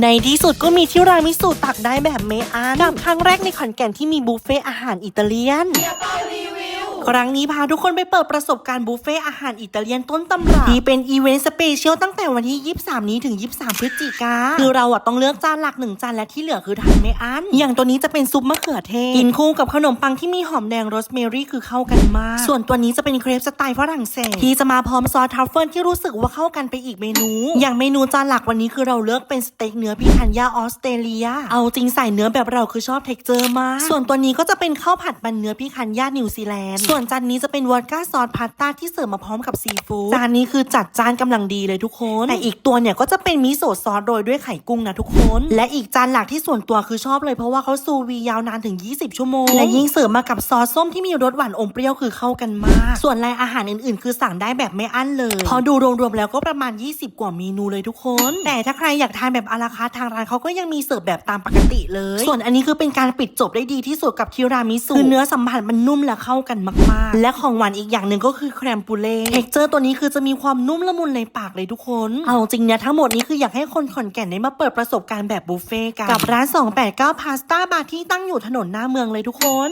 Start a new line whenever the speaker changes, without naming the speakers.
ในที่สุดก็มีที่รามิสุตักได้แบบเมอันกับครั้งแรกในขอนแก่นที่มีบุฟเฟ่อาหารอิตาเลียน ครั้งนี้พาทุกคนไปเปิดประสบการณ์บุฟเฟ่อาหารอิตาเลียนต้นตำรับที่เป็นอีเวนต์สเปเชียลตั้งแต่วันที่ 23 นี้ถึง 23 พฤศจิกาคือเราอะต้องเลือกจานหลักหนึ่งจานและที่เหลือคือทานไม่อั้นอย่างตัวนี้จะเป็นซุปมะเขือเทศกินคู่กับขนมปังที่มีหอมแดงโรสเมรี่คือเข้ากันมากส่วนตัวนี้จะเป็นเครปสไตล์ฝรั่งเศสที่จะมาพร้อมซอสทรัฟเฟิลที่รู้สึกว่าเข้ากันไปอีกเมนู อย่างเมนูจานหลักวันนี้คือเราเลือกเป็นสเต็กเนื้อพิคันยาออสเตรเลีย เอาจริงใส่เนื้อแบบเราคือชอบเท็กเจอร์มากส่วนตัวนี้ก็จะเป็นข้าวผัดมันเนื้อพิคันยานิวซีแลนด์ส่วนจานนี้จะเป็นวอดก้าซอสพาสต้าที่เสิร์ฟมาพร้อมกับซีฟู้ดจานนี้คือจัดจานกำลังดีเลยทุกคน แต่อีกตัวเนี่ยก็จะเป็นมิโซะซอสโรยด้วยไข่กุ้งนะทุกคน และอีกจานหลักที่ส่วนตัวคือชอบเลยเพราะว่าเขาซูวียาวนานถึง 20 ชั่วโมง และยิ่งเสิร์ฟมากับซอสส้มที่มีรสหวานอมเปรี้ยวคือเข้ากันมาก ส่วนรายอาหารอื่นๆ คือสั่งได้แบบไม่อั้นเลย พอดูรวมๆแล้วก็ประมาณ 20 กว่าเมนูเลยทุกคน แต่ถ้าใครอยากทานแบบอาราคาร์ททางร้านเขาก็ยังมีเสิร์ฟแบบตามปกติเลย ส่วนอันนี้คือเป็นการปิดจบได้ดีที่สุดกับทิรามิสุคือเนื้อสัมผัสมันนุ่มและเข้ากันมากๆและของหวานอีกอย่างหนึ่งก็คือแครมปูเล่เท็กเจอร์ตัวนี้คือจะมีความนุ่มละมุนในปากเลยทุกคน เอาจริงเนี่ยทั้งหมดนี้คืออยากให้คนขอนแก่นได้มาเปิดประสบการณ์แบบบุฟเฟ่ต์กันกับร้าน 289 พาสต้าบาร์ที่ตั้งอยู่ถนนหน้าเมืองเลยทุกคน